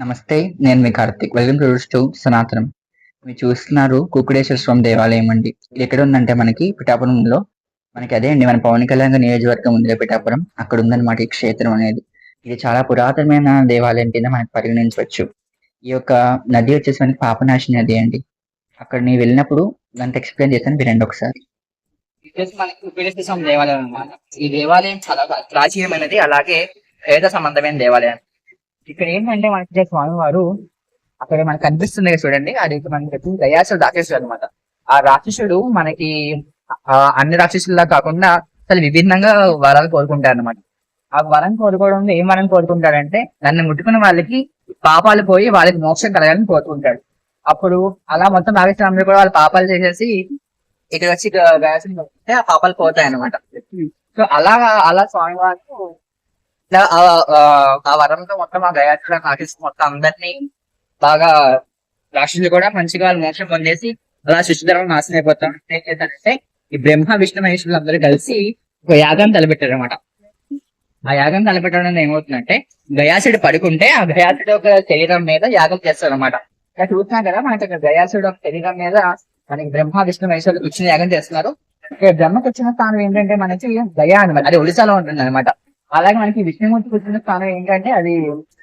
నమస్తే నేను మీ Karthik. Welcome to to Sanatanam మీరు చూస్తున్నారు కుకుడేశ్వర స్వామి దేవాలయం అండి. ఇది ఎక్కడ ఉందంటే మనకి పిఠాపురంలో మనకి అదే అండి మన పవన్ కళ్యాణ్ నియోజకవర్గం ఉంది పిఠాపురం. అక్కడ ఉందన్నమాట ఈ క్షేత్రం అనేది. ఇది చాలా పురాతనమైన దేవాలయం కింద మనకి పరిగణించవచ్చు. ఈ యొక్క నది వచ్చేసి మనకి పాపనాశి నది అండి. అక్కడ నేను వెళ్ళినప్పుడు దాంతో ఎక్స్ప్లెయిన్ చేస్తాను వినండి ఒకసారి. మనకి స్వామి దేవాలయం అన్నమాట. ఈ దేవాలయం చాలా ప్రాచీనమైనది అలాగే వేద సంబంధమైన దేవాలయం. ఇక్కడ ఏంటంటే మనకి స్వామివారు అక్కడ మనకు కనిపిస్తుంది చూడండి. అది మనకి దయాసుడు రాక్షసుడు అనమాట ఆ రాక్షసుడు మనకి ఆ, అన్ని రాక్షసుల్లా కాకుండా అసలు విభిన్నంగా వరాలు కోరుకుంటాడు అనమాట ఆ వరం కోరుకోవడంలో ఏం వరం కోరుకుంటాడంటే నన్ను ముట్టుకున్న వాళ్ళకి పాపాలు పోయి వాళ్ళకి మోక్షం కలగాలని కోరుకుంటాడు. అప్పుడు అలా మొత్తం నాగేశ్వరంలో కూడా వాళ్ళ పాపాలు చేసేసి ఇక్కడ వచ్చి ఆ పాపాలు పోతాయి అనమాట సో అలా అలా స్వామివారు ఆ- ఆ- వరంతో మొత్తం ఆ గయాత్ర నాగేశ్వర మొత్తం అందరినీ బాగా రాక్షసులు కూడా మంచిగా మోక్షం పొందేసి అలా శిశుధరం నాశనం అయిపోతాం. ఏం చేశారంటే ఈ బ్రహ్మ విష్ణు మహేశ్వరులు అందరూ కలిసి ఒక యాగం తలపెట్టారు అనమాట ఆ యాగం తలపెట్టడం ఏమవుతుందంటే గయాసుడు పడుకుంటే ఆ గయాసుడు ఒక శరీరం మీద యాగం చేస్తారు అనమాట ఇక్కడ చూస్తున్నాం కదా మనకి గయాసుడు ఒక శరీరం మీద మనకి బ్రహ్మ విష్ణు మహేశ్వరులు కూర్చుని యాగం చేస్తున్నారు. ఇక్కడ బ్రహ్మకు వచ్చిన స్థానం ఏంటంటే మనకి గయా అనమాట అది ఒడిశాలో ఉంటుంది అనమాట అలాగే మనకి విష్ణుమూర్తి కూర్చున్న స్థానం ఏంటంటే అది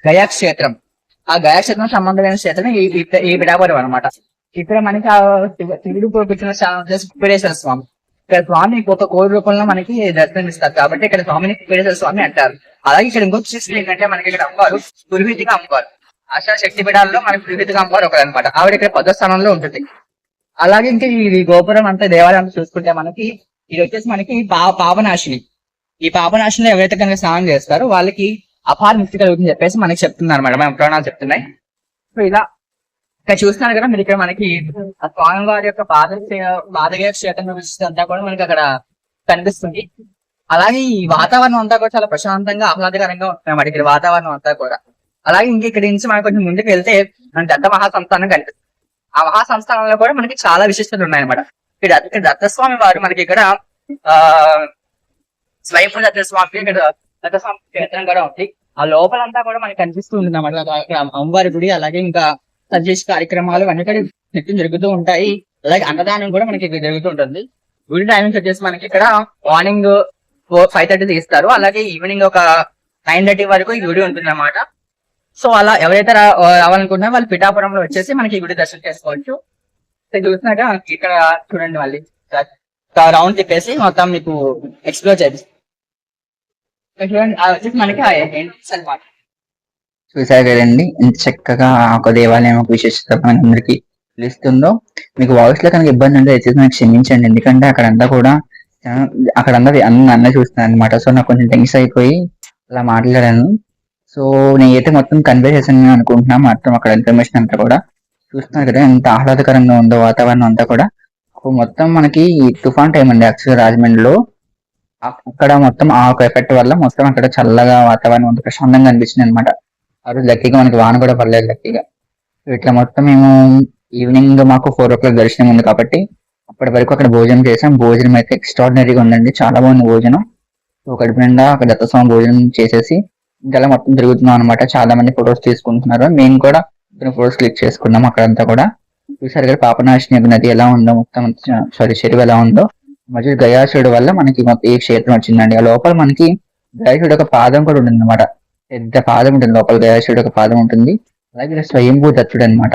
గయా క్షేత్రం ఆ గయా క్షేత్రం సంబంధమైన క్షేత్రం ఈ ఈ- ఈ అనమాట ఇక్కడ మనకి ఆ శివ- శివుడు కూర్చున్న స్థానం వచ్చేసి కుప్పేశ్వర స్వామి. ఇక్కడ స్వామి ఒక కోడి రూపంలో మనకి దర్శనం ఇస్తారు కాబట్టి ఇక్కడ స్వామిని కుప్పేశ్వర స్వామి అంటారు. అలాగే ఇక్కడ ఇంకొక విశిష్టం ఏంటంటే మనకి ఇక్కడ అమ్మవారు దుర్విధిగా అమ్మవారు. ఆశా శక్తి పీఠాల్లో మనకి దుర్విధిగా అమ్మవారు ఒకరు అనమాట ఆవిడ ఇక్కడ పదో స్థానంలో ఉంటుంది. అలాగే ఇంకా ఈ గోపురం అంతా దేవాలయం చూసుకుంటే మనకి ఇది వచ్చేసి మనకి పా పాపనాశిని ఈ పాపనాశంలో ఎవరైతే కనుక స్నానం చేస్తారో వాళ్ళకి అపార ముక్తి కలుగుతుంది చెప్పేసి మనకి చెప్తున్నారు అనమాట మన పురాణాలు చెప్తున్నాయి. సో ఇలా ఇక్కడ చూస్తున్నారు కదా మీరు ఇక్కడ మనకి ఆ స్వామి వారి యొక్క పాద పాదగయ క్షేత్రం అంతా కూడా మనకి అక్కడ కనిపిస్తుంది. అలాగే ఈ వాతావరణం అంతా కూడా చాలా ప్రశాంతంగా ఆహ్లాదకరంగా ఉంటుంది అన్నమాట ఇక్కడ వాతావరణం అంతా కూడా. అలాగే ఇంక ఇక్కడ నుంచి మనం కొంచెం ముందుకు వెళ్తే మన దత్త మహాసంస్థానం కనిపిస్తుంది. ఆ మహాసంస్థానంలో కూడా మనకి చాలా విశిష్టతలు ఉన్నాయన్నమాట. ఇక్కడ ఇక్కడ దత్తస్వామి వారు మనకి ఇక్కడ ఆ స్వైప్ దత్తస్వామి ఇక్కడ దత్తస్వామి క్షేత్రం కూడా ఉంది. ఆ లోపలంతా కూడా మనకి కనిపిస్తూ ఉంటుంది అన్నమాట అమ్మవారి గుడి అలాగే ఇంకా సజేష్ కార్యక్రమాలు అన్ని కూడా నిత్యం జరుగుతూ ఉంటాయి. అలాగే అన్నదానం కూడా మనకి ఇక్కడ జరుగుతూ ఉంటుంది. గుడి టైమింగ్స్ వచ్చేసి మనకి ఇక్కడ మార్నింగ్ ఫోర్ ఫైవ్ థర్టీ తీస్తారు. అలాగే ఈవినింగ్ ఒక నైన్ థర్టీ వరకు ఈ గుడి ఉంటుంది అన్నమాట. సో అలా ఎవరైతే రావాలనుకుంటున్నా వాళ్ళు పిఠాపురంలో వచ్చేసి మనకి ఈ గుడి దర్శనం చేసుకోవచ్చు. చూసినాక ఇక్కడ చూడండి మళ్ళీ. రౌండ్ తిప్పేసి మొత్తం మీకు ఎక్స్ప్లోర్ చేపిస్తాం ఇక్కడ చూడండి అది వచ్చేసి మనకి చూసారు కదండి ఇంత చక్కగా ఒక దేవాలయం ఒక విశేషత అందరికి తెలుస్తుందో. మీకు వాయిస్లో కనుక ఇబ్బంది ఉంటే దయచేసి నాకు క్షమించండి. ఎందుకంటే అక్కడంతా కూడా అక్కడంతా అన్న చూస్తున్నాను అనమాట సో నాకు కొంచెం టెన్షన్ అయిపోయి అలా మాట్లాడాను. సో నేనైతే మొత్తం కన్వే చేశాను అనుకుంటున్నా. మొత్తం అక్కడ ఇన్ఫర్మేషన్ అంతా కూడా చూస్తున్నారు కదా ఎంత ఆహ్లాదకరంగా ఉందో వాతావరణం అంతా కూడా. మొత్తం మనకి తుఫాన్ టైం అండి. యాక్చువల్గా రాజమండ్రిలో అక్కడ మొత్తం ఆ ఒక ఎఫెక్ట్ వల్ల మొత్తం అక్కడ చల్లగా వాతావరణం అంతా ప్రశాంతంగా అనిపించింది అనమాట ఆ రోజు లక్కీగా మనకి వాన కూడా పడలేదు లక్కీగా. ఇట్లా మొత్తం మేము ఈవినింగ్ మాకు ఫోర్ ఓ క్లాక్ దర్శనం ఉంది కాబట్టి అప్పటి వరకు అక్కడ భోజనం చేసాం. భోజనం అయితే ఎక్స్ట్రాడినరీగా ఉందండి. చాలా బాగుంది భోజనం. సో కడుపు నిండా అక్కడ దత్తస్వామి భోజనం చేసేసి ఇంకా మొత్తం తిరుగుతున్నాం అనమాట చాలా మంది ఫొటోస్ తీసుకుంటున్నారు. మేము కూడా కొన్ని ఫొటోస్ క్లిక్ చేసుకున్నాం అక్కడంతా కూడా. చూసారు కదా పాపనాశిని నది ఎలా ఉందో మొత్తం సారీ చెరువు ఎలా ఉందో. మధ్య గయాసుడు వల్ల మనకి ఈ క్షేత్రం వచ్చిందండి. ఆ లోపల మనకి గయాసుడు ఒక పాదం కూడా ఉంటుంది అనమాట పెద్ద పాదం ఉంటుంది. లోపల గయాసుడు ఒక పాదం ఉంటుంది. అలాగే ఇక్కడ స్వయంభూ దత్తుడు అనమాట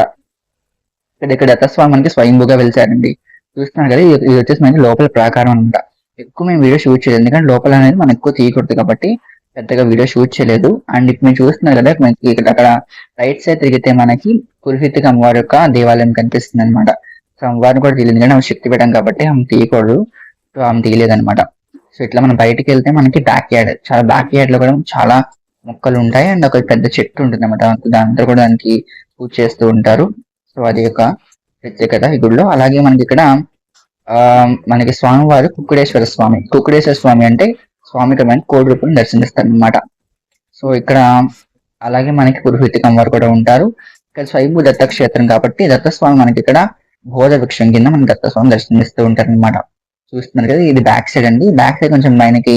ఇక్కడ ఇక్కడ దత్తస్వామి మనకి స్వయంభూగా వెళ్తారండి చూస్తున్నారు కదా ఇది వచ్చేసి మనకి లోపల ప్రాకారం అనమాట ఎక్కువ మేము వీడియో షూట్ చేయలేదు. ఎందుకంటే లోపల అనేది మనం ఎక్కువ తీయకూడదు కాబట్టి పెద్దగా వీడియో షూట్ చేయలేదు. అండ్ ఇప్పుడు మేము చూస్తున్నారు కదా మనకి ఇక్కడ అక్కడ రైట్ సైడ్ తిరిగితే మనకి పురుహితిక అమ్మవారి యొక్క దేవాలయం కనిపిస్తుంది అనమాట సో అమ్మవారిని కూడా తెలియదు ఎందుకంటే ఆమె శక్తి పెట్టాం కాబట్టి ఆమె తీయకూడదు. సో ఆమె తీయలేదు సో ఇట్లా మనం బయటికి వెళ్తే మనకి బ్యాక్ యార్డ్ చాలా బ్యాక్ యార్డ్లో కూడా చాలా మొక్కలు ఉంటాయి అండ్ ఒక పెద్ద చెట్టు ఉంటుంది అనమాట దాంతో కూడా దానికి పూజ చేస్తూ ఉంటారు. సో అది ఒక ప్రత్యేకత ఈ గుడిలో. అలాగే మనకి ఇక్కడ ఆ మనకి స్వామివారు కుక్కుడేశ్వర స్వామి. కుక్కుడేశ్వర స్వామి అంటే స్వామికమైన కోడి రూపం దర్శనిస్తారు అనమాట సో ఇక్కడ అలాగే మనకి పురుహితికం వారు కూడా ఉంటారు. ఇక్కడ స్వయంభూ దత్తక్షేత్రం కాబట్టి దత్తస్వామి మనకి ఇక్కడ బోధ వృక్షం కింద మనకి దత్తస్వామి దర్శనమిస్తూ ఉంటారు అనమాట చూస్తున్నారు కదా ఇది బ్యాక్ సైడ్ అండి. బ్యాక్ సైడ్ కొంచెం మనకి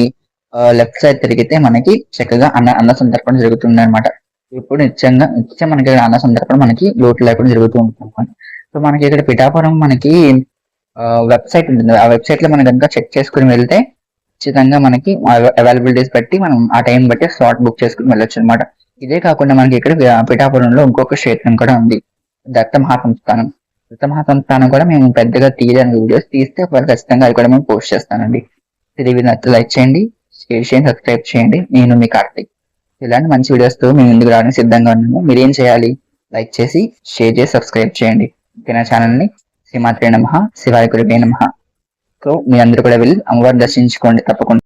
లెఫ్ట్ సైడ్ తిరిగితే మనకి చక్కగా అన్న అన్న సందర్పణ జరుగుతుంది అనమాట ఇప్పుడు నిత్యంగా నిత్యం మనకి ఇక్కడ అన్న సందర్భం మనకి లోటు లేకుండా జరుగుతూ ఉంటుంది సో మనకి ఇక్కడ పిఠాపురం మనకి వెబ్సైట్ ఉంటుంది. ఆ వెబ్సైట్లో మనం కనుక చెక్ చేసుకుని వెళ్తే ఖచ్చితంగా మనకి అవైలబిలిటీస్ బట్టి మనం ఆ టైం బట్టి స్లాట్ బుక్ చేసుకుని వెళ్ళొచ్చు అనమాట ఇదే కాకుండా మనకి ఇక్కడ పిఠాపురంలో ఇంకొక క్షేత్రం కూడా ఉంది. దత్త మహాసంస్థానం. దత్త మహాసంస్థానం కూడా మేము పెద్దగా తీయడానికి వీడియోస్ తీస్తే ఒకవేళ ఖచ్చితంగా అది కూడా మేము పోస్ట్ చేస్తానండి. ఇది నచ్చితే లైక్ చేయండి షేర్ చేయండి సబ్స్క్రైబ్ చేయండి. నేను మీ కార్తీక్. ఇలాంటి మంచి వీడియోస్తో మేము ముందుకు రావడానికి సిద్ధంగా ఉన్నాము. మీరు ఏం చేయాలి? లైక్ చేసి షేర్ చేసి సబ్స్క్రైబ్ చేయండి. ఓకే ఛానల్ని ఛానల్ శ్రీమాత్రే నమ శివాయ గురువే నమ. సో మీ అందరూ కూడా వెళ్ళి అమ్మవారిని దర్శించుకోండి తప్పకుండా.